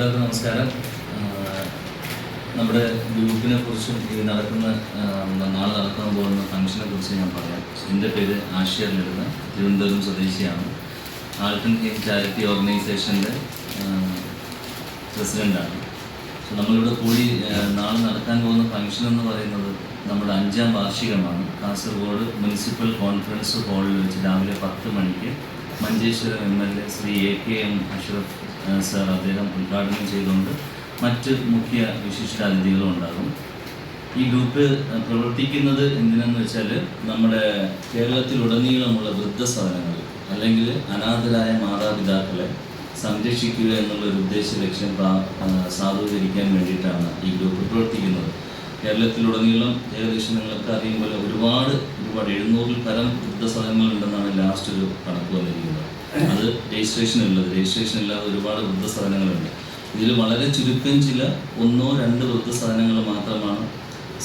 എല്ലാവർക്കും നമസ്കാരം. നമ്മുടെ ഗ്രൂപ്പിനെ കുറിച്ചും ഇത് നടക്കുന്ന നാളെ നടക്കാൻ പോകുന്ന ഫംഗ്ഷനെ കുറിച്ച് ഞാൻ പറയാം. എന്റെ പേര് ആഷിയ ലളിത തിരുവനന്തപുരം സ്വദേശിയാണ്. ആൾട്ടൺ ഹെയിം ചാരിറ്റി ഓർഗനൈസേഷന്റെ പ്രസിഡന്റാണ് സോ നമ്മളിവിടെ കൂടി നാളെ നടക്കാൻ പോകുന്ന ഫംഗ്ഷൻ എന്ന് പറയുന്നത് നമ്മുടെ അഞ്ചാം വാർഷികമാണ്. കാസർഗോഡ് മുനിസിപ്പൽ കോൺഫറൻസ് ഹാളിൽ വെച്ച് രാവിലെ പത്ത് മണിക്ക് Manjeshwaram M L A Shri A K M Ashraf sir അദ്ദേഹം ഉദ്ഘാടനം ചെയ്തുകൊണ്ട് മറ്റ് മുഖ്യ വിശിഷ്ട വിശിഷ്ടാതിഥികളും ഉണ്ടാകും. ഈ ഗ്രൂപ്പ് പ്രവർത്തിക്കുന്നത് എന്തിനെന്ന് വെച്ചാൽ നമ്മുടെ കേരളത്തിലുടനീളമുള്ള വൃദ്ധസദനങ്ങൾ അല്ലെങ്കിൽ അനാഥരായ മാതാപിതാക്കളെ സംരക്ഷിക്കുക എന്നുള്ള ഒരു ഉദ്ദേശ ലക്ഷ്യം സാധൂകരിക്കാൻ വേണ്ടിയിട്ടാണ് ഈ ഗ്രൂപ്പ് പ്രവർത്തിക്കുന്നത്. കേരളത്തിലുടനീളം ഏകദേശം നിങ്ങൾക്ക് അറിയുമ്പോൾ ഒരുപാട് ഒരുപാട് എഴുന്നൂറിൽ പരം വൃദ്ധസദനങ്ങളുണ്ടെന്നാണ് ലാസ്റ്റ് ഒരു കണക്ക് വന്നിരിക്കുന്നത്. അത് രജിസ്ട്രേഷൻ ഉള്ളത്. രജിസ്ട്രേഷൻ ഇല്ലാതെ ഒരുപാട് വൃദ്ധസദനങ്ങളുണ്ട് ഇതിൽ വളരെ ചുരുക്കം ചില ഒന്നോ രണ്ട് വൃദ്ധസദനങ്ങൾ മാത്രമാണ്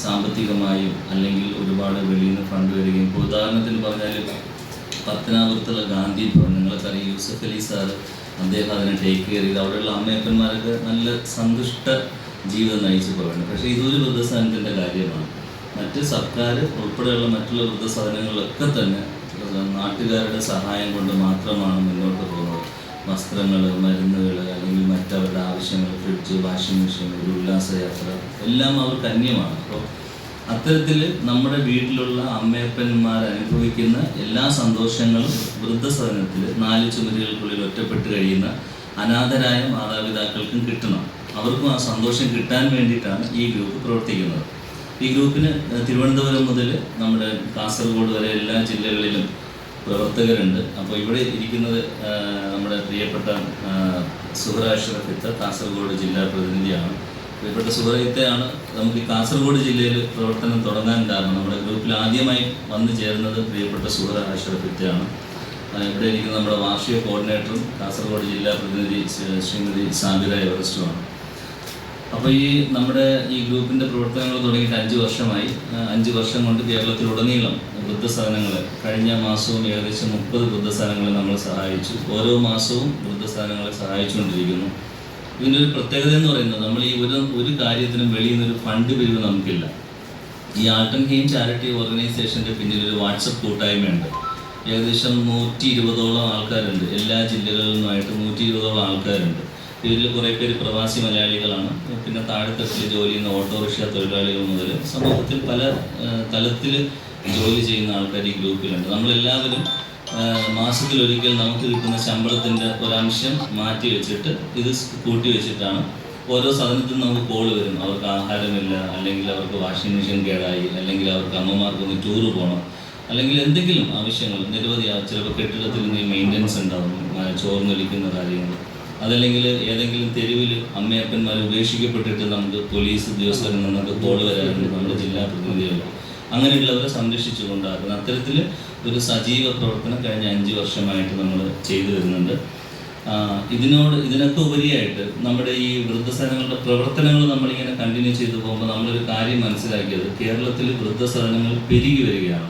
സാമ്പത്തികമായും അല്ലെങ്കിൽ ഒരുപാട് വെളിയിൽ നിന്ന് ഫണ്ട് വരികയും. ഇപ്പോൾ ഉദാഹരണത്തിന് പറഞ്ഞാൽ പത്തനാപുരത്തുള്ള ഗാന്ധി ഭവൻ നിങ്ങൾക്കറിയാം യൂസഫ് അലി സാറ് അദ്ദേഹം അതിനെ ടേക്ക് കെയർ ചെയ്ത് അവിടെയുള്ള അമ്മയപ്പന്മാരൊക്കെ നല്ല സന്തുഷ്ട ജീവിതം നയിച്ചു പോകേണ്ടത് പക്ഷേ ഇതൊരു വൃദ്ധസദനത്തിന്റെ കാര്യമാണ്. മറ്റ് സർക്കാർ ഉൾപ്പെടെയുള്ള മറ്റുള്ള വൃദ്ധസദനങ്ങളിലൊക്കെ തന്നെ നാട്ടുകാരുടെ സഹായം കൊണ്ട് മാത്രമാണ് മുന്നോട്ട് പോകുന്നത്. വസ്ത്രങ്ങൾ മരുന്നുകൾ അല്ലെങ്കിൽ മറ്റവരുടെ ആവശ്യങ്ങൾ ഫ്രിഡ്ജ് വാഷിംഗ് മെഷീൻ ഒരു ഉല്ലാസയാത്ര എല്ലാം അവർ അന്യമാണ്. അപ്പോൾ അത്തരത്തിൽ നമ്മുടെ വീട്ടിലുള്ള അമ്മയപ്പന്മാർ അനുഭവിക്കുന്ന എല്ലാ സന്തോഷങ്ങളും വൃദ്ധസദനത്തിൽ നാല് ചുമരുകൾക്കുള്ളിൽ ഒറ്റപ്പെട്ട് കഴിയുന്ന അനാഥരായ മാതാപിതാക്കൾക്കും കിട്ടണം. അവർക്കും ആ സന്തോഷം കിട്ടാൻ വേണ്ടിയിട്ടാണ് ഈ ഗ്രൂപ്പ് പ്രവർത്തിക്കുന്നത്. ഈ ഗ്രൂപ്പിന് തിരുവനന്തപുരം മുതൽ നമ്മുടെ കാസർഗോഡ് വരെ എല്ലാ ജില്ലകളിലും പ്രവർത്തകരുണ്ട്. അപ്പോൾ ഇവിടെ ഇരിക്കുന്നത് നമ്മുടെ പ്രിയപ്പെട്ട ആഹ്, സുഹറ കാസർഗോഡ് ജില്ലാ പ്രതിനിധിയാണ്. പ്രിയപ്പെട്ട സുഹൃത്തെയാണ് നമുക്ക് കാസർഗോഡ് ജില്ലയിൽ പ്രവർത്തനം തുടങ്ങാൻ കാരണം. നമ്മുടെ ഗ്രൂപ്പിൽ ആദ്യമായി വന്നു ചേരുന്നത് പ്രിയപ്പെട്ട സുഹൃ അഷ്റഫിത്തയാണ് ഇവിടെ ഇരിക്കുന്ന നമ്മുടെ വാർഷിക കോർഡിനേറ്ററും കാസർഗോഡ് ജില്ലാ പ്രതിനിധി ശ്രീ- ശ്രീമതി സാബിറ എവറസ്റ്റുമാണ് അപ്പോൾ ഈ നമ്മുടെ ഈ ഗ്രൂപ്പിന്റെ പ്രവർത്തനങ്ങൾ തുടങ്ങിയിട്ട് അഞ്ച് വർഷമായി. അഞ്ചു വർഷം കൊണ്ട് കേരളത്തിലുടനീളം വൃദ്ധസ്ഥാനങ്ങൾ കഴിഞ്ഞ മാസവും ഏകദേശം മുപ്പത് വൃദ്ധസദനങ്ങളെ നമ്മൾ സഹായിച്ചു. ഓരോ മാസവും വൃദ്ധസദനങ്ങളെ സഹായിച്ചുകൊണ്ടിരിക്കുന്നു. ഇതിന്റെ ഒരു പ്രത്യേകത എന്ന് പറയുന്നത് നമ്മൾ ഈ ഒരു ഒരു കാര്യത്തിനും വെളിയിൽ നിന്നൊരു ഫണ്ട് പിരിവ് നമുക്കില്ല. ഈ ആൾട്ടൺ ഹെയിം ചാരിറ്റി ഓർഗനൈസേഷന്റെ പിന്നിൽ ഒരു വാട്സപ്പ് കൂട്ടായ്മയുണ്ട്. ഏകദേശം നൂറ്റി ഇരുപതോളം ആൾക്കാരുണ്ട്. എല്ലാ ജില്ലകളിൽ നിന്നുമായിട്ട് നൂറ്റി ഇരുപതോളം ആൾക്കാരുണ്ട്. ഇതിൽ കുറേ പേര് പ്രവാസി മലയാളികളാണ്. പിന്നെ താഴെത്തട്ടിൽ ജോലി ചെയ്യുന്ന ഓട്ടോറിക്ഷ തൊഴിലാളികൾ മുതൽ സമൂഹത്തിൽ പല തലത്തിൽ ജോലി ചെയ്യുന്ന ആൾക്കാർ ഈ ഗ്രൂപ്പിലുണ്ട്. നമ്മളെല്ലാവരും മാസത്തിലൊരിക്കൽ നമുക്ക് കിട്ടുന്ന ശമ്പളത്തിന്റെ ഒരംശം മാറ്റി വെച്ചിട്ട് ഇത് കൂട്ടി വെച്ചിട്ടാണ് ഓരോ സദനത്തിൽ നമുക്ക് കോൾ വരും അവർക്ക് ആഹാരമില്ല അല്ലെങ്കിൽ അവർക്ക് വാഷിംഗ് മെഷീൻ കേടായി അല്ലെങ്കിൽ അവർക്ക് അമ്മമാർക്ക് ഒന്ന് ടൂറ് പോകണം അല്ലെങ്കിൽ എന്തെങ്കിലും ആവശ്യങ്ങൾ നിരവധി ചിലപ്പോൾ കെട്ടിടത്തിൽ നിന്ന് മെയിന്റനൻസ് ഉണ്ടാവും ചോർന്നൊലിക്കുന്ന കാര്യങ്ങൾ. അതല്ലെങ്കിൽ ഏതെങ്കിലും തെരുവിൽ അമ്മയപ്പന്മാർ ഉപേക്ഷിക്കപ്പെട്ടിട്ട് നമുക്ക് പോലീസ് ഉദ്യോഗസ്ഥരിൽ നിന്നൊക്കെ കോൾ വരാറുണ്ട് നമ്മുടെ ജില്ലാ പ്രതിനിധികൾ. അങ്ങനെയുള്ളവരെ സംരക്ഷിച്ചുകൊണ്ടാകുന്ന. അത്തരത്തിൽ ഒരു സജീവ പ്രവർത്തനം കഴിഞ്ഞ അഞ്ച് വർഷമായിട്ട് നമ്മൾ ചെയ്തു വരുന്നുണ്ട്. ഇതിനോട് ഇതിനൊക്കെ ഉപരിയായിട്ട് നമ്മുടെ ഈ വൃദ്ധസദനങ്ങളുടെ പ്രവർത്തനങ്ങൾ നമ്മളിങ്ങനെ കണ്ടിന്യൂ ചെയ്തു പോകുമ്പോൾ നമ്മളൊരു കാര്യം മനസ്സിലാക്കിയത് കേരളത്തിൽ വൃദ്ധസദനങ്ങൾ പെരുകി വരികയാണ്.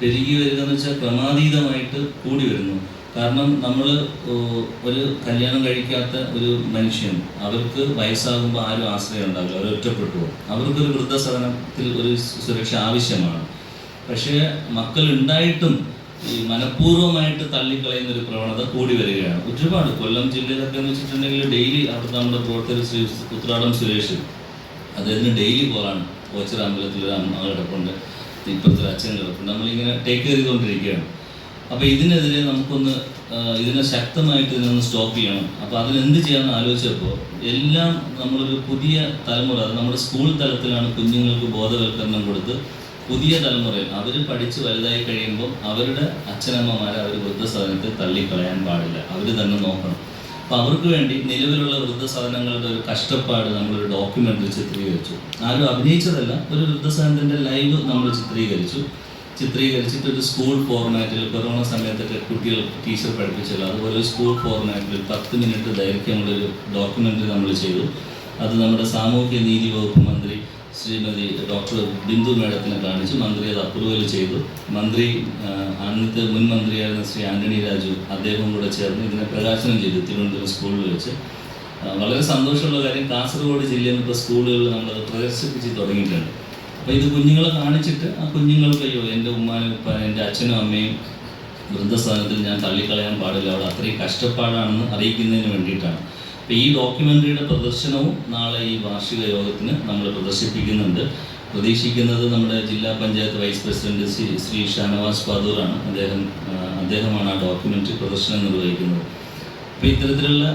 പെരുകി വരിക എന്ന് വെച്ചാൽ ക്രമാതീതമായിട്ട് കൂടി വരുന്നു. കാരണം നമ്മൾ ഒരു കല്യാണം കഴിക്കാത്ത ഒരു മനുഷ്യൻ അവർക്ക് വയസ്സാകുമ്പോൾ ആരും ആശ്രയം ഉണ്ടാവില്ല അവർ ഒറ്റപ്പെട്ടു അവർക്കൊരു വൃദ്ധസദനത്തിൽ ഒരു സുരക്ഷ ആവശ്യമാണ്. പക്ഷേ മക്കൾ ഉണ്ടായിട്ടും ഈ മനഃപൂർവമായിട്ട് തള്ളിക്കളയുന്ന ഒരു പ്രവണത കൂടി വരികയാണ്. ഒരുപാട് കൊല്ലം ജില്ലയിലൊക്കെ എന്ന് വെച്ചിട്ടുണ്ടെങ്കിൽ ഡെയിലി അവിടുത്തെ നമ്മുടെ പ്രവർത്തകർ ശ്രീ ഉത്രാടം സുരേഷ് അദ്ദേഹത്തിന് ഡെയിലി പോകാണ് കോച്ചർ അമ്പലത്തിൽ ഒരു അമ്മ കിടപ്പുണ്ട്. ഇപ്പോഴത്തെ അച്ഛൻ കിടപ്പുണ്ട്. നമ്മളിങ്ങനെ ടേക്ക് ചെയ്തുകൊണ്ടിരിക്കുകയാണ്. അപ്പോൾ ഇതിനെതിരെ നമുക്കൊന്ന് ഇതിനെ ശക്തമായിട്ട് ഇതിനൊന്ന് സ്റ്റോപ്പ് ചെയ്യണം. അപ്പോൾ അതിനെന്ത് ചെയ്യാമെന്ന് ആലോചിച്ചപ്പോൾ എല്ലാം നമ്മളൊരു പുതിയ തലമുറ നമ്മുടെ സ്കൂൾ തലത്തിലാണ് കുഞ്ഞുങ്ങൾക്ക് ബോധവൽക്കരണം കൊടുത്ത് പുതിയ തലമുറയിൽ അവർ പഠിച്ച് വലുതായി കഴിയുമ്പോൾ അവരുടെ അച്ഛനമ്മമാരെ അവർ വൃദ്ധസദനത്തിൽ തള്ളിക്കളയാൻ പാടില്ല. അവർ തന്നെ നോക്കണം. അപ്പോൾ അവർക്ക് വേണ്ടി നിലവിലുള്ള വൃദ്ധസദനങ്ങളുടെ ഒരു കഷ്ടപ്പാട് നമ്മളൊരു ഡോക്യുമെന്ററി ചിത്രീകരിച്ചു. ആരും അഭിനയിച്ചതല്ല ഒരു വൃദ്ധസദനത്തിന്റെ ലൈവ് നമ്മൾ ചിത്രീകരിച്ചു. ചിത്രീകരിച്ചിട്ട് ഒരു സ്കൂൾ ഫോർമാറ്റിൽ കൊറോണ സമയത്തൊക്കെ കുട്ടികൾ ടീച്ചർ പഠിപ്പിച്ചല്ലോ. അതുപോലെ ഒരു സ്കൂൾ ഫോർമാറ്റിൽ പത്ത് മിനിറ്റ് ദൈർഘ്യമുള്ളൊരു ഡോക്യുമെന്ററി നമ്മൾ ചെയ്തു. അത് നമ്മുടെ സാമൂഹ്യ നീതി വകുപ്പ് മന്ത്രി ശ്രീമതി ഡോക്ടർ ബിന്ദു മേഡത്തിനെ കാണിച്ച്. മന്ത്രി അത് അപ്രൂവൽ ചെയ്തു. മന്ത്രി അന്നത്തെ മുൻ മന്ത്രിയായിരുന്ന ശ്രീ ആന്റണി രാജു അദ്ദേഹവും കൂടെ ചേർന്ന് ഇതിനെ പ്രകാശനം ചെയ്തു തിരുവനന്തപുരം സ്കൂളിൽ വെച്ച്. വളരെ സന്തോഷമുള്ള കാര്യം കാസർഗോഡ് ജില്ലയിൽ ഇപ്പോൾ സ്കൂളുകളിൽ നമ്മളത് പ്രദർശിപ്പിച്ച് തുടങ്ങിയിട്ടുണ്ട്. അപ്പോൾ ഇത് കുഞ്ഞുങ്ങളെ കാണിച്ചിട്ട് ആ കുഞ്ഞുങ്ങൾക്ക് അയ്യോ എന്റെ ഉമ്മാനും ഉപ്പ എന്റെ അച്ഛനും അമ്മയും വൃദ്ധസ്ഥാനത്തിൽ ഞാൻ തള്ളിക്കളയാൻ പാടില്ല. അവിടെ അത്രയും കഷ്ടപ്പാടാണെന്ന് അറിയിക്കുന്നതിന് വേണ്ടിയിട്ടാണ്. അപ്പോൾ ഈ ഡോക്യുമെന്ററിയുടെ പ്രദർശനവും നാളെ ഈ വാർഷിക യോഗത്തിന് നമ്മൾ പ്രദർശിപ്പിക്കുന്നുണ്ട്. പ്രതീക്ഷിക്കുന്നത് നമ്മുടെ ജില്ലാ പഞ്ചായത്ത് വൈസ് പ്രസിഡന്റ് ശ്രീ ഷാനവാസ് പാദൂറാണ് അദ്ദേഹം അദ്ദേഹമാണ് ആ ഡോക്യുമെന്ററി പ്രദർശനം നിർവഹിക്കുന്നത്. അപ്പോൾ ഇത്തരത്തിലുള്ള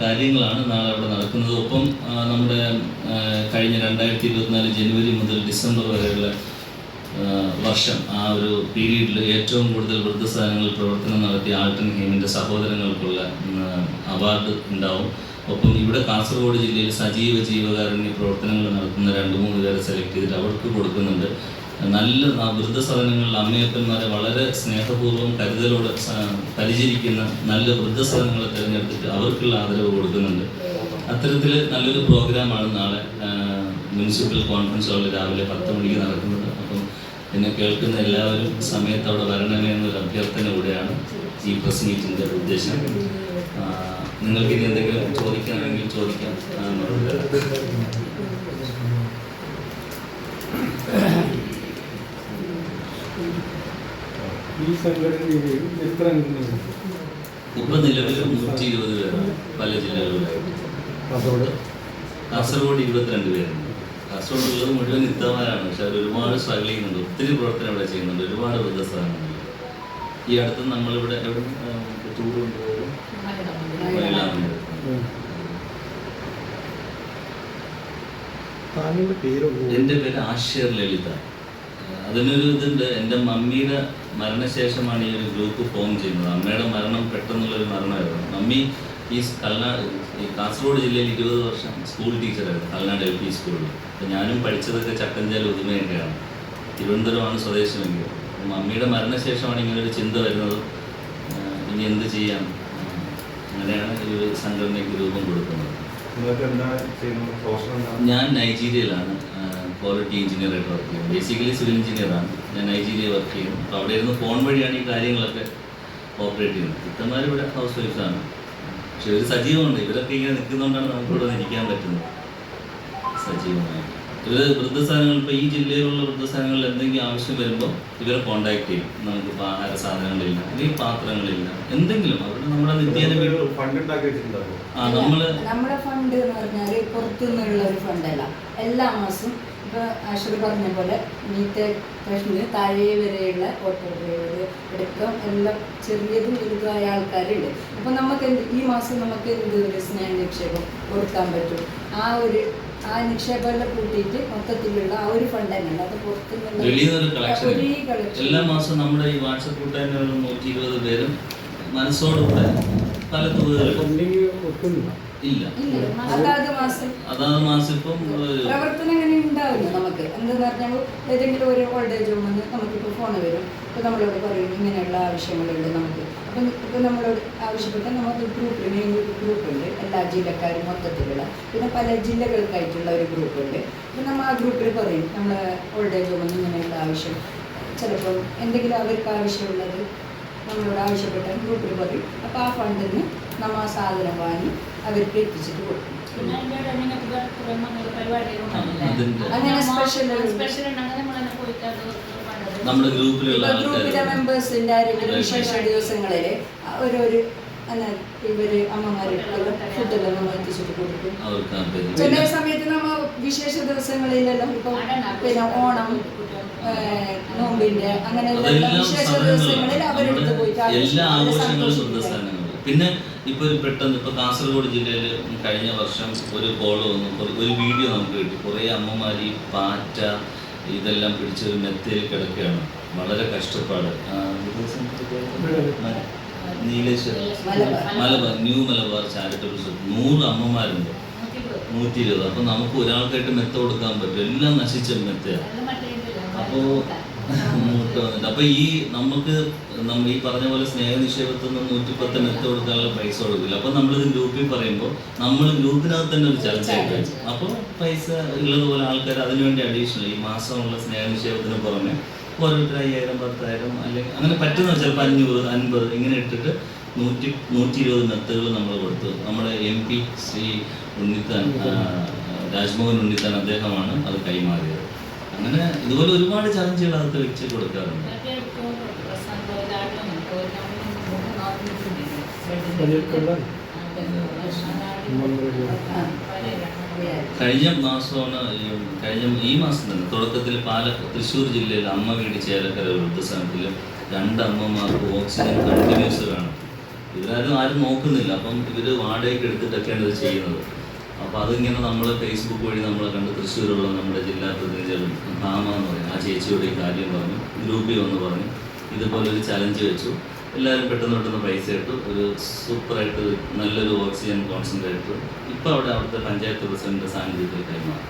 കാര്യങ്ങളാണ് നാളെ അവിടെ നടക്കുന്നത്. ഒപ്പം നമ്മുടെ കഴിഞ്ഞ രണ്ടായിരത്തി ഇരുപത്തിനാല് ജനുവരി മുതൽ ഡിസംബർ വരെയുള്ള വർഷം ആ ഒരു പീരീഡിൽ ഏറ്റവും കൂടുതൽ വൃദ്ധസ്ഥാനങ്ങളിൽ പ്രവർത്തനം നടത്തിയ ആൾട്ടൻ ഹേമിന്റെ സഹോദരങ്ങൾക്കുള്ള അവാർഡ് ഉണ്ടാവും. ഒപ്പം ഇവിടെ കാസർഗോഡ് ജില്ലയിൽ സജീവ ജീവകാരുണ്യ പ്രവർത്തനങ്ങൾ നടത്തുന്ന രണ്ട് മൂന്ന് പേരെ സെലക്ട് ചെയ്തിട്ട് അവർക്ക് കൊടുക്കുന്നുണ്ട്. നല്ല വൃദ്ധസദനങ്ങളിൽ അമ്മയപ്പന്മാരെ വളരെ സ്നേഹപൂർവം കരുതലോടെ പരിചരിക്കുന്ന നല്ല വൃദ്ധസദനങ്ങളെ തിരഞ്ഞെടുത്തിട്ട് അവർക്കുള്ള ആദരവ് കൊടുക്കുന്നുണ്ട്. അത്തരത്തിൽ നല്ലൊരു പ്രോഗ്രാമാണ് നാളെ മുനിസിപ്പൽ കോൺഫറൻസ് ഹാളിൽ രാവിലെ പത്ത് മണിക്ക് നടക്കുന്നത്. അപ്പം എന്നെ കേൾക്കുന്ന എല്ലാവരും സമയത്ത് അവിടെ വരണമേ എന്നൊരു അഭ്യർത്ഥന കൂടെയാണ് ഈ പ്രസ് മീറ്റിന്റെ ഉദ്ദേശം. നിങ്ങൾക്ക് ഇനി എന്തെങ്കിലും ചോദിക്കണമെങ്കിൽ ചോദിക്കാം. ഈ സംഘടനയിൽ എത്ര അംഗങ്ങളുണ്ട് ഇപ്പൊ നിലവിൽ നൂറ്റി ഇരുപത് പേരാണ്. പല ജില്ലകളിലായി അതോടെ? കാസർഗോഡ് ഇരുപത്തിരണ്ട് പേരുണ്ട്. കാസർഗോഡ് ഉള്ളത് മുഴുവൻ നിത്തമാരാണ് പക്ഷെ അവർ ഒരുപാട് സ്ട്രഗിൾ ചെയ്യുന്നുണ്ട്. ഒത്തിരി പ്രവർത്തനം ഇവിടെ ചെയ്യുന്നുണ്ട്. ഒരുപാട് വൃദ്ധസ്ഥാനങ്ങളുണ്ട് ഈ അടുത്ത് നമ്മളിവിടെ എവിടെ ടൂർ കൊണ്ടുപോകും വയലാറുണ്ട് താങ്കളുടെ പേര് എന്റെ പേര് ആഷിർ ലളിത. ഏഹ് അതിനൊരു ഇതുണ്ട്. എന്റെ മമ്മിയുടെ മരണശേഷമാണ് ഈ ഒരു ഗ്രൂപ്പ് ഫോം ചെയ്യുന്നത്. അമ്മയുടെ മരണം പെട്ടെന്നുള്ളൊരു മരണമായിരുന്നു. മമ്മി ഈ കൽനാട് ഈ കാസർഗോഡ് ജില്ലയിൽ ഇരുപത് വർഷം സ്കൂൾ ടീച്ചറായിരുന്നു. കൽനാട് എൽ പി സ്കൂളിൽ. അപ്പോൾ ഞാനും പഠിച്ചതൊക്കെ ചട്ടഞ്ചാൽ ഉദുമയൊക്കെയാണ് തിരുവനന്തപുരമാണ് സ്വദേശമെങ്കിൽ. മമ്മിയുടെ മരണശേഷമാണ് ഇങ്ങനെ ഒരു ചിന്ത വരുന്നത്. ഇനി എന്ത് ചെയ്യാം? അങ്ങനെയാണ് ഈ ഒരു സംഘടനയ്ക്ക് രൂപം കൊടുക്കുന്നത്. ഞാൻ നൈജീരിയയിലാണ്. ക്വാളിറ്റി എഞ്ചിനീയർ ആയിട്ട് വർക്ക് ചെയ്യുന്നത് ബേസിക്കലി സിവിൽ എഞ്ചിനീയറാണ് ഞാൻ നൈജീരിയ വർക്ക് ചെയ്യും. അപ്പോൾ അവിടെ ഇരുന്ന് ഫോൺ വഴിയാണ് ഈ കാര്യങ്ങളൊക്കെ ഓപ്പറേറ്റ് ചെയ്യുന്നത്. ഇത്തമാർ ഇവിടെ ഹൗസ് വൈഫാണ് പക്ഷെ ഇവർ സജീവമുണ്ട്. ഇവരൊക്കെ ഇങ്ങനെ നിൽക്കുന്നതുകൊണ്ടാണ് നമുക്കിവിടെ നിൽക്കാൻ പറ്റുന്നത്. സജീവമായിട്ട് ഇവർ വൃദ്ധസാധനങ്ങൾ ഇപ്പോൾ ഈ ജില്ലയിലുള്ള വൃദ്ധസാധനങ്ങളിൽ എന്തെങ്കിലും ആവശ്യം വരുമ്പോൾ ഇവരെ കോണ്ടാക്ട് ചെയ്യും. നമുക്കിപ്പോൾ ആഹാര സാധനങ്ങളില്ല അല്ലെങ്കിൽ പാത്രങ്ങളില്ല എന്തെങ്കിലും അവരുടെ നമ്മുടെ നിത്യേന ഒരു ആ നമ്മൾ നമ്മുടെ ഫണ്ട് എന്ന് പറഞ്ഞാൽ പുറത്തുനിന്നുള്ള ഒരു ഫണ്ടല്ല. എല്ലാ മാസവും ഇപ്പൊ ആശ്വതി പറഞ്ഞ പോലെ മീറ്റ് പ്രശ്നത്തിന് താഴെ വരെയുള്ള ഓട്ടോ ഡ്രൈവർ എടുക്കം എല്ലാം ചെറിയതും വലുതുമായ ആൾക്കാരുണ്ട്. അപ്പൊ നമുക്ക് എന്ത് ഈ മാസം നമുക്ക് എന്ത് ഒരു സ്നേഹ നിക്ഷേപം കൊടുക്കാൻ പറ്റും? ആ ഒരു ആ നിക്ഷേപമെല്ലാം കൂട്ടിയിട്ട് മൊത്തത്തിലുള്ള ആ ഒരു ഫണ്ട് തന്നെ അത് പുറത്തുനിന്നുള്ള കളക്ഷൻ എല്ലാ മാസവും നമ്മുടെ ഈ വാട്സപ്പ് കൂട്ടായ്മകളിൽ നൂറ്റി ഇരുപത് പേരും മനസ്സോടുകൂടെ പല തുകകൾ ഇല്ല. ഇല്ല. അതാത് മാസം. മാസം ഇപ്പം പ്രവർത്തനം എന്താന്ന് പറഞ്ഞാൽ ഏതെങ്കിലും ഒരു ഓൾഡ് ഏജ് വന്ന് നമുക്കിപ്പോൾ ഫോൺ വരും. ഇപ്പോൾ നമ്മളോട് പറയും ഇങ്ങനെയുള്ള ആവശ്യങ്ങളുണ്ട് നമുക്ക്. അപ്പം ഇപ്പോൾ നമ്മളോട് ആവശ്യപ്പെട്ട നമുക്ക് ഗ്രൂപ്പ് ഗ്രൂപ്പുണ്ട് എല്ലാ ജില്ലക്കാരും മൊത്തത്തിലുള്ള. പിന്നെ പല ജില്ലകൾക്കായിട്ടുള്ള ഒരു ഗ്രൂപ്പുണ്ട് അപ്പം നമ്മൾ ആ ഗ്രൂപ്പിൽ പറയും നമ്മൾ ഓൾഡ് ഏജ് വന്ന് ഇങ്ങനെയുള്ള ആവശ്യം. ചിലപ്പോൾ എന്തെങ്കിലും അവർക്ക് ആവശ്യമുള്ളത് നമ്മളോട് ആവശ്യപ്പെട്ട ഗ്രൂപ്പിൽ പറയും. അപ്പോൾ ആ ഫണ്ടിൽ നിന്ന് നമ്മൾ ആ സാധനം വാങ്ങി അവർക്ക് എത്തിച്ചിട്ട് കൊടുക്കും. അങ്ങനെ ഒരു- സ്പെഷ്യൽ. നമ്മുടെ ഗ്രൂപ്പിലുള്ള ഗ്രൂപ്പിലെ മെമ്പേഴ്സിന്റെ ആരെങ്കിലും വിശേഷ ദിവസങ്ങളിൽ ഓരോരു അല്ല ഇവർ അമ്മമാർക്ക് ഫുഡെല്ലാം നമ്മൾ എത്തിച്ചിട്ട് കൊടുക്കും. ചില സമയത്ത് നമ്മ വിശേഷ ദിവസങ്ങളിലെല്ലാം ഇപ്പൊ പിന്നെ ഓണം നോമ്പിന്റെ അങ്ങനെ വിശേഷ ദിവസങ്ങളിൽ അവരെടുത്ത് പോയിട്ട് പിന്നെ ഇപ്പൊ ഒരു പെട്ടെന്ന് ഇപ്പൊ കാസർഗോഡ് ജില്ലയിൽ കഴിഞ്ഞ വർഷം ഒരു കോൾ വന്നു. ഒരു- വീഡിയോ നമുക്ക് കിട്ടി. കുറേ അമ്മമാർ ഈ പാറ്റ ഇതെല്ലാം പിടിച്ചൊരു മെത്തയിൽ കിടക്കുകയാണ്. വളരെ കഷ്ടപ്പാട്. നീലേശ്വരം മലബാർ. ന്യൂ മലബാർ ചാരിറ്റബിൾ നൂറ് അമ്മമാരുണ്ട്. നൂറ്റി ഇരുപത് അപ്പൊ നമുക്ക് ഒരാൾക്കായിട്ട് മെത്ത കൊടുക്കാൻ പറ്റും. എല്ലാം നശിച്ച മെത്തയാണ് ഇതില്ലേ, അപ്പോ ഈ നമുക്ക് നമ്മൾ ഈ പറഞ്ഞ പോലെ സ്നേഹ നിക്ഷേപത്തിൽ നിന്ന് നൂറ്റിപ്പത്ത് മെത്ത് കൊടുക്കാനുള്ള പൈസ കൊടുക്കില്ല. അപ്പൊ നമ്മളിത് ഗ്രൂപ്പിൽ പറയുമ്പോൾ നമ്മൾ ഗ്രൂപ്പിനകത്ത് തന്നെ ഒരു ചർച്ച ആയിട്ട് അപ്പോൾ പൈസ ഉള്ളതുപോലെ ആൾക്കാർ അതിനുവേണ്ടി അഡീഷണൽ ഈ മാസമുള്ള സ്നേഹ നിക്ഷേപത്തിന് പുറമെ ഓരോരുത്തർ അയ്യായിരം പത്തായിരം അല്ലെങ്കിൽ അങ്ങനെ പറ്റുന്ന ചിലപ്പോൾ അഞ്ഞൂറ് അൻപത് ഇങ്ങനെ ഇട്ടിട്ട് നൂറ്റി നൂറ്റി ഇരുപത് മെത്തുകൾ നമ്മൾ കൊടുത്തു നമ്മുടെ എം പി ശ്രീ ഉണ്ണിത്താൻ രാജ്മോഹൻ ഉണ്ണിത്താൻ അദ്ദേഹമാണ് അത് കൈമാറിയത്. അങ്ങനെ ഇതുപോലെ ഒരുപാട് ചലഞ്ചുകൾ അകത്ത് വെച്ച് കൊടുക്കാറുണ്ട്. കഴിഞ്ഞ മാസമാണ് കഴിഞ്ഞ ഈ മാസം തന്നെ തുടക്കത്തിൽ പാല തൃശ്ശൂർ ജില്ലയിൽ അമ്മ വീട് ചേലക്കര വൃദ്ധസ്ഥാനത്തിൽ രണ്ട് അമ്മമാർക്ക് ഓക്സിജൻ കണ്ടിന്യൂസ് വേണം ഇവരാരും ആരും നോക്കുന്നില്ല. അപ്പം ഇവർ വാടകയ്ക്ക് എടുത്തിട്ടൊക്കെയാണ് ഇത് ചെയ്യുന്നത്. അപ്പോൾ അതിങ്ങനെ നമ്മൾ ഫേസ്ബുക്ക് വഴി നമ്മൾ കണ്ട് തൃശ്ശൂരുള്ള നമ്മുടെ ജില്ലാ പ്രതിനിധികളും ഭാമ എന്ന് പറയും ആ ചേച്ചിയുടെ ഈ കാര്യം പറഞ്ഞു ഗ്രൂപ്പിൽ വന്ന് പറഞ്ഞു ഇതുപോലെ ഒരു ചലഞ്ച് വെച്ചു. എല്ലാവരും പെട്ടെന്ന് പെട്ടെന്ന് പൈസ ഇട്ടു ഒരു സൂപ്പറായിട്ട് നല്ലൊരു ഓക്സിജൻ കോൺസെൻട്രേറ്റർ ഇപ്പോൾ അവിടെ അവിടുത്തെ പഞ്ചായത്ത് പ്രസിഡന്റിന്റെ സാന്നിധ്യത്തിൽ കൈമാറി.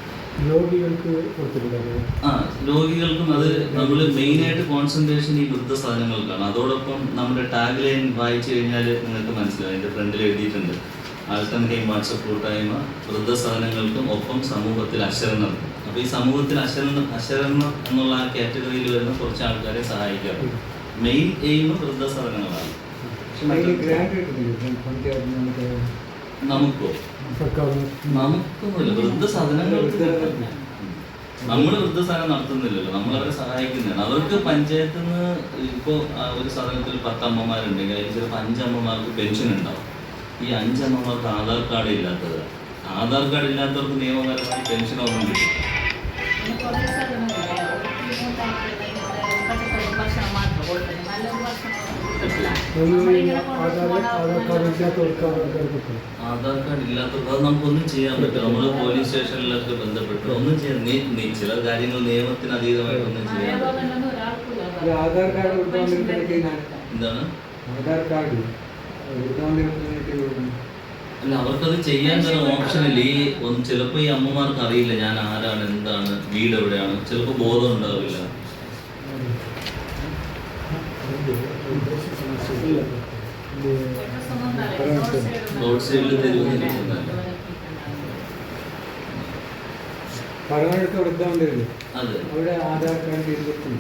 ആ രോഗികൾക്കും അത് നമ്മൾ മെയിനായിട്ട് കോൺസെൻട്രേഷൻ ഈ വൃദ്ധ സാധനങ്ങൾക്കാണ്. അതോടൊപ്പം നമ്മുടെ ടാഗ് ലൈൻ വായിച്ചു കഴിഞ്ഞാൽ നിങ്ങൾക്ക് മനസ്സിലാവും. അതിന്റെ ഫ്രണ്ടിൽ എഴുതിയിട്ടുണ്ട്. ഗെയിം വാട്സപ്പ് കൂട്ടായ്മ വൃദ്ധസാധനങ്ങൾക്കും ഒപ്പം സമൂഹത്തിൽ അശരണം അപ്പോൾ ഈ സമൂഹത്തിൽ അശരണം അശരണം എന്നുള്ള ആ കാറ്റഗറിയിൽ വരുന്ന കുറച്ച് ആൾക്കാരെ സഹായിക്കാം. മെയിൻ എയിം പഞ്ചായത്ത് നമുക്ക് നമുക്കൊന്നുമില്ല. വൃദ്ധസാധനങ്ങൾക്ക് നമ്മൾ വൃദ്ധസാധനം നടത്തുന്നില്ലല്ലോ. നമ്മൾ അവരെ സഹായിക്കുന്നതാണ്. അവർക്ക് പഞ്ചായത്തിൽ നിന്ന് ഇപ്പോൾ ഒരു സാധനത്തിൽ പത്ത് അമ്മമാരുണ്ടെങ്കിൽ അതിൽ ചിലപ്പോൾ അഞ്ചമ്മമാർക്ക് പെൻഷൻ ഉണ്ടാവും. ഈ അഞ്ചമ്മമാർക്ക് ആധാർ കാർഡ് ഇല്ലാത്തത്. ആധാർ കാർഡ് ഇല്ലാത്തവർക്ക് നിയമപരമായി പെൻഷൻ ഒന്നും കിട്ടും. ആധാർ ആധാർ കാർഡ് ഇല്ലാത്തവർക്ക് അത് നമുക്കൊന്നും ചെയ്യാൻ പറ്റും നമ്മൾ പോലീസ് സ്റ്റേഷനിലൊക്കെ ബന്ധപ്പെട്ട് ഒന്നും ചെയ്യാൻ നീ നീ ചില കാര്യങ്ങൾ നിയമത്തിന് അതീതമായിട്ടൊന്നും ചെയ്യാൻ പറ്റില്ല. ആധാർ കാർഡ് കൊടുത്തോണ്ടിരിക്കുന്നതിന് എന്താണ്? ആധാർ കാർഡ് അല്ല അവർക്കത് ചെയ്യാൻ തന്നെ ഓപ്ഷൻ ഇല്ല. ഈ ഒന്ന് ചിലപ്പോൾ ഈ അമ്മമാർക്ക് അറിയില്ല ഞാൻ ആരാണ് എന്താണ് വീട് എവിടെയാണ്. ചിലപ്പോൾ ബോധം ഉണ്ടാവില്ല. അതെ. അവിടെ ആധാർ കാർഡ് ഇരുപത്തി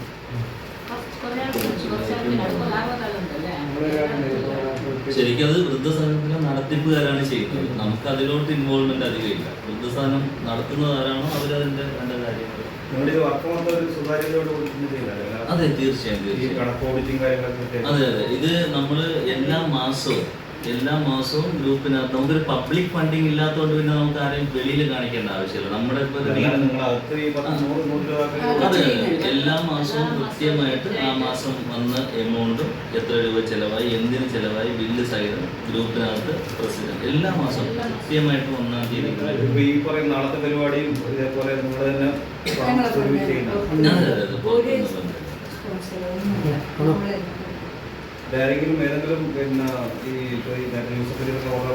ശരിക്കും അത് വൃദ്ധസദനത്തിലെ നടത്തിപ്പുകാരാണ് ചെയ്യുന്നത്. നമുക്ക് അതിലോട്ട് ഇൻവോൾവ്മെന്റ് അധികമില്ല വൃദ്ധസദനം നടത്തുന്നത് ആരാണോ അവരതിന്റെ വേണ്ട കാര്യങ്ങൾ? അതെ തീർച്ചയായും അതെ അതെ. ഇത് നമ്മൾ എല്ലാ മാസവും എല്ലാ മാസവും ഗ്രൂപ്പിനകത്ത് നമുക്കൊരു പബ്ലിക് ഫണ്ടിങ് ഇല്ലാത്തതുകൊണ്ട് പിന്നെ നമുക്ക് ആരെയും വെളിയിൽ കാണിക്കേണ്ട ആവശ്യമില്ല. നമ്മുടെ അതെ. എല്ലാ മാസവും കൃത്യമായിട്ട് ആ മാസം വന്ന എമൗണ്ടും എത്ര രൂപ ചെലവായി എന്തിന് ചെലവായി ബില്ല് സൈഡ് ഗ്രൂപ്പിനകത്ത് പ്രസിഡന്റ് എല്ലാ മാസവും കൃത്യമായിട്ട് ഒന്നാം തീയതി ഈ പറയുന്ന നാളത്തെ പരിപാടിയും ഇതേപോലെ നമ്മൾ തന്നെ. ചെയ്യുന്നത് അതെ അതെ അതെ ഒരു പുറത്തുനിന്ന് ആരെങ്കിലും ഏതെങ്കിലും പിന്നെ ഈ നേരത്തെ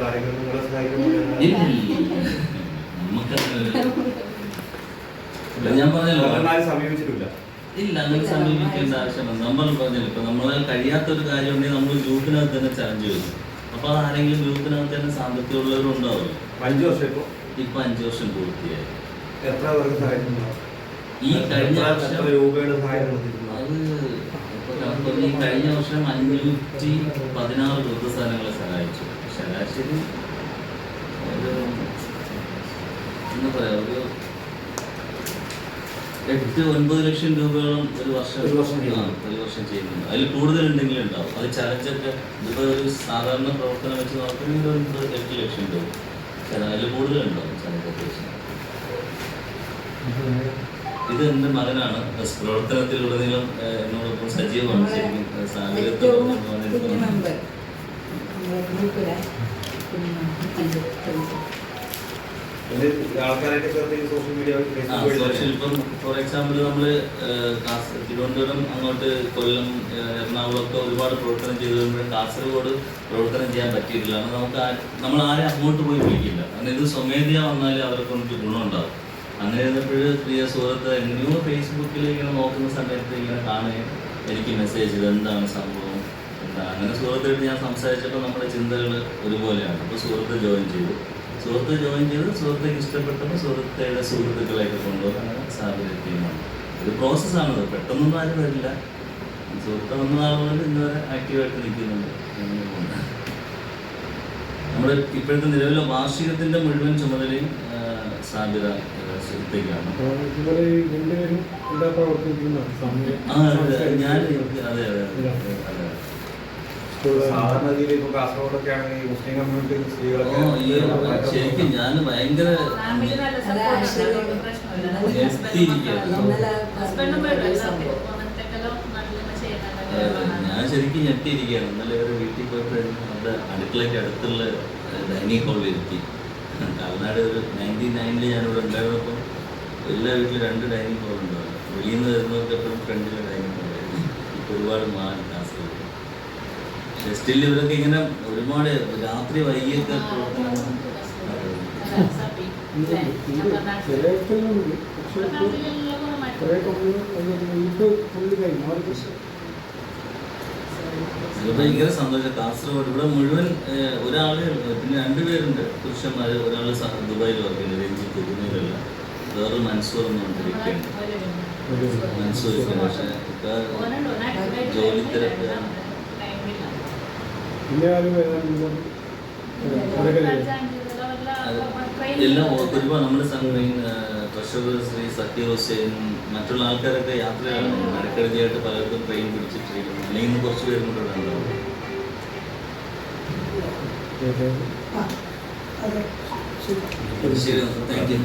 ആരെങ്കിലും നിങ്ങളെ സഹായിക്കുന്നുണ്ട് ഞാൻ പറഞ്ഞല്ലോ. ആരും സമീപിച്ചിട്ടില്ല. ഇല്ല അങ്ങനെ സമീപിക്കേണ്ട ആവശ്യമില്ല. നമ്മൾ പറഞ്ഞില്ല ഇപ്പൊ നമ്മളെ കഴിയാത്തൊരു കാര്യം ഉണ്ടെങ്കിൽ നമ്മൾ ഗ്രൂപ്പിനകത്ത് തന്നെ ചലഞ്ച് വരും അപ്പൊ അത് ആരെങ്കിലും ഗ്രൂപ്പിനകത്ത് തന്നെ സാമ്പത്തികമുള്ളവരും ഉണ്ടാവുമല്ലോ. അഞ്ചു വർഷം ഇപ്പൊ? ഇപ്പൊ അഞ്ചു വർഷം പൂർത്തിയായി. എത്ര പേർക്ക് സഹായിക്കുന്നു ഈ കഴിഞ്ഞ വർഷം രൂപയുടെ സഹായം അത് ഇപ്പൊ ഈ കഴിഞ്ഞ വർഷം അഞ്ഞൂറ്റി പതിനാറ് വൃദ്ധസ്ഥാനങ്ങളെ സഹായിച്ചു. ശരാശരി ഒരു എന്താ പറയാ ഒരു എട്ട് ഒൻപത് ലക്ഷം രൂപയോളം ഒരു വർഷം ഒരു വർഷം ചെയ്യുന്നു. ഒരു വർഷം ചെയ്യുന്നുണ്ട്. അതിൽ കൂടുതൽ ഉണ്ടെങ്കിലും ഉണ്ടാവും? അത് ചലഞ്ചൊക്കെ ഇതിപ്പോ ഒരു സാധാരണ പ്രവർത്തനം വെച്ച് നോക്കുകയാണെങ്കിൽ ഒരു ഒൻപത് എട്ട് ലക്ഷം രൂപ. അതിൽ കൂടുതൽ ഉണ്ടാവും ചലഞ്ചൊക്കെ വെച്ച്. ഇത് എന്റെ മകനാണ്. പ്രവർത്തനത്തിലുടനീളം എന്നോടൊപ്പം സജീവമാണ്. ശരിക്കും. ഇപ്പം ഫോർ എക്സാമ്പിൾ നമ്മൾ തിരുവനന്തപുരം അങ്ങോട്ട് കൊല്ലം എറണാകുളം ഒക്കെ ഒരുപാട് പ്രവർത്തനം ചെയ്തുകൊണ്ട് വരുമ്പോൾ കാസർഗോഡ് പ്രവർത്തനം ചെയ്യാൻ പറ്റിയിട്ടില്ല. നമുക്ക് നമ്മൾ ആരെ അങ്ങോട്ട് പോയി വിളിക്കില്ല. കാരണം ഇത് സ്വമേധയാ വന്നാൽ അവർക്ക് കൊണ്ട് ഗുണമുണ്ടാവും. അങ്ങനെ ഇരുന്നപ്പോൾ പ്രിയ സുഹൃത്ത് എങ്ങനെയോ ഫേസ്ബുക്കിൽ ഇങ്ങനെ നോക്കുന്ന സമയത്ത് ഇങ്ങനെ കാണുകയും എനിക്ക് മെസ്സേജ് ഇത് എന്താണ് സംഭവം? എന്താ? അങ്ങനെ സുഹൃത്തായിട്ട് ഞാൻ സംസാരിച്ചപ്പോൾ നമ്മുടെ ചിന്തകൾ ഒരുപോലെയാണ്. അപ്പോൾ സുഹൃത്ത് ജോയിൻ ചെയ്തു. സുഹൃത്ത് ജോയിൻ ചെയ്ത് സുഹൃത്തേക്ക് ഇഷ്ടപ്പെട്ടപ്പോൾ സുഹൃത്തയുടെ സുഹൃത്തുക്കളെയൊക്കെ കൊണ്ടുപോകാൻ അങ്ങനെ ഒരു പ്രോസസ്സാണത് പെട്ടെന്നൊന്നും ആരും വരില്ല. സുഹൃത്ത് വന്ന നാളുകൊണ്ട് ഇന്നുവരെ ആക്റ്റീവായിട്ട് നിൽക്കുന്നുണ്ട്. നമ്മുടെ ഇപ്പോഴത്തെ നിലവിലെ വാർഷികത്തിന്റെ മുഴുവൻ ചുമതലയും ഈ ശരിക്കും ഞാൻ ഭയങ്കര ഞാൻ ശരിക്കും ഞെട്ടിയിരിക്കുകയാണ്. ഇന്നലെ ഒരു വീട്ടിൽ പോയപ്പോഴും നമ്മുടെ അടുക്കളയ്ക്ക് അടുത്തുള്ള ഡൈനിങ് ഹാളിൽ ഇരുത്തി. കാൽനാട് ഒരു നയന്റി നയനിൽ ഞാനിവിടെ ഉണ്ടായിരുന്നപ്പോൾ എല്ലാ വീട്ടിലും രണ്ട് ഡൈനിങ് ഹോൾ ഉണ്ടാവും വെളിയിൽ നിന്ന് വരുന്നവർക്ക് എപ്പോഴും ഫ്രണ്ടിലെ ഡൈനിങ് ഹോൾ ആയിരുന്നു. ഇപ്പോൾ ഒരുപാട് മാറി കാസർഗോഡ് പക്ഷേ സ്റ്റിൽ ഇവരൊക്കെ ഇങ്ങനെ ഒരുപാട് രാത്രി വൈകിയൊക്കെ പ്രവർത്തനം ചിലയിടത്തുണ്ട് പക്ഷേ ഇപ്പോൾ കുറേ കമ്പനി ഇപ്പോൾ ഫുള്ള് കഴിഞ്ഞു അവർക്ക് ഇത് ഭയങ്കര സന്തോഷം. കാസർഗോഡ് ഇവിടെ മുഴുവൻ ഒരാൾ ഒരാളേ പിന്നെ രണ്ടുപേരുണ്ട് പുരുഷന്മാർ ഒരാൾ ദുബായിൽ വർക്ക് ചെയ്യുന്നത് രഞ്ജിത്ത് ദുബൈയിലല്ല വേറൊരു മൻസൂർ എന്ന് പറഞ്ഞിരിക്കുകയാണ് മൻസൂർ പക്ഷേ ഇപ്പം ജോലി തിരക്കാണ് എല്ലാം ഒരുപാട് നമ്മുടെ ട്രഷറർ ശ്രീ സത്യ ഹുസൈൻ മറ്റുള്ള ആൾക്കാരൊക്കെ യാത്രയാണ്. മഴക്കരുതിയായിട്ട് പലർക്കും ട്രെയിൻ പിടിച്ചിട്ടിരിക്കുന്നു അല്ലെങ്കിൽ ഇന്ന് കുറച്ച് പേരും കൂടെ ഉണ്ടാവും ശരി. Thank you